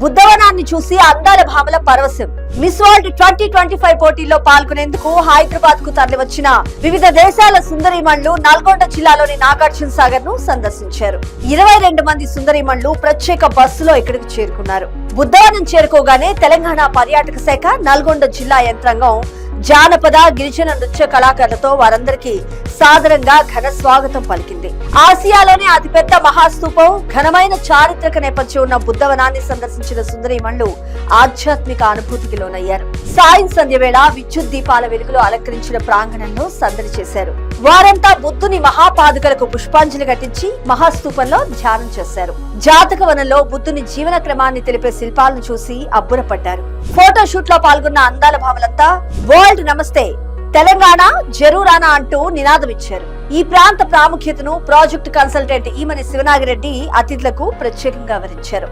బుద్ధవనాన్ని చూసి అందాల భామల పరవశం. Miss World twenty twenty five పోటీల్లో పాల్గొనేందుకు హైదరాబాద్కు తరలివచ్చిన వివిధ దేశాల సుందరిమణులు నల్గొండ జిల్లాలోని నాగార్జున సాగర్ను సందర్శించారు. ఇరవై రెండు మంది సుందరిమణులు ప్రత్యేక బస్సులో ఇక్కడికి చేరుకున్నారు. బుద్ధవనం చేరుకోగానే తెలంగాణ పర్యాటక శాఖ నల్గొండ జిల్లా యంత్రాంగం జానపద గిరిజన నృత్య కళాకారులతో వారందరికీ సాదరంగా ఘన స్వాగతం పలికింది. ఆసియాలోనే అతిపెద్ద మహాస్తూపం ఘనమైన చారిత్రక నేపథ్యం ఉన్న బుద్ధవనాన్ని సందర్శించిన సుందరీమణులు ఆధ్యాత్మిక అనుభూతికి లోనయ్యారు సాయం సంధ్య వేళ విద్యుత్ దీపాల వెలుగులో అలంకరించిన ప్రాంగణంలో సందడి చేశారు. వారంతా బుద్ధుని మహాపాదుకలకు పుష్పాంజలి ఘటించి మహాస్తూపంలో ధ్యానం చేశారు. జాతక వనంలో బుద్ధుని జీవన క్రమాన్ని తెలిపే శిల్పాలను చూసి అబ్బురపడ్డారు. ఫోటోషూట్లో పాల్గొన్న అందాల భావలంతా వరల్డ్ నమస్తే! తెలంగాణ జరూరానా అంటూ నినాదమిచ్చారు ఈ ప్రాంత ప్రాముఖ్యతను ప్రాజెక్టు కన్సల్టెంట్ ఈమని శివనాగిరెడ్డి అతిథులకు ప్రత్యేకంగా వివరించారు.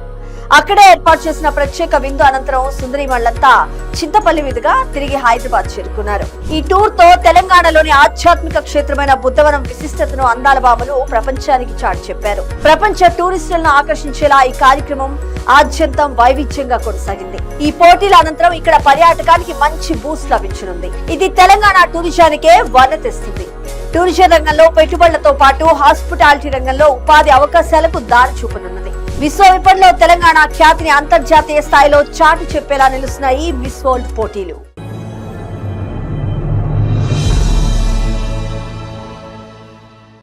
అక్కడే ఏర్పాటు చేసిన ప్రత్యేక విందు అనంతరం సుందరిమణులంతా చింతపల్లి మీదుగా తిరిగి హైదరాబాద్ చేరుకున్నారు. ఈ టూర్తో తెలంగాణలోని ఆధ్యాత్మిక క్షేత్రమైన బుద్ధవనం విశిష్టతను అందాల బాబులు ప్రపంచానికి చాటి చెప్పారు. ప్రపంచ టూరిస్టులను ఆకర్షించేలా ఈ కార్యక్రమం ఆద్యంతం వైవిధ్యంగా కొనసాగింది. ఈ పోటీల అనంతరం ఇక్కడ పర్యాటకానికి మంచి బూస్ట్ లభించనుంది. ఇది తెలంగాణ టూరిజానికే వర్ణ తెస్తుంది. టూరిజం రంగంలో పెట్టుబడులతో పాటు హాస్పిటాలిటీ రంగంలో ఉపాధి అవకాశాలకు దారి చూపనున్నది. విశ్వ విపణిలో తెలంగాణ ఖ్యాతిని అంతర్జాతీయ స్థాయిలో చాటు చెప్పేలా నిలుస్తున్నాయి మిస్ వరల్డ్ పోటీలు.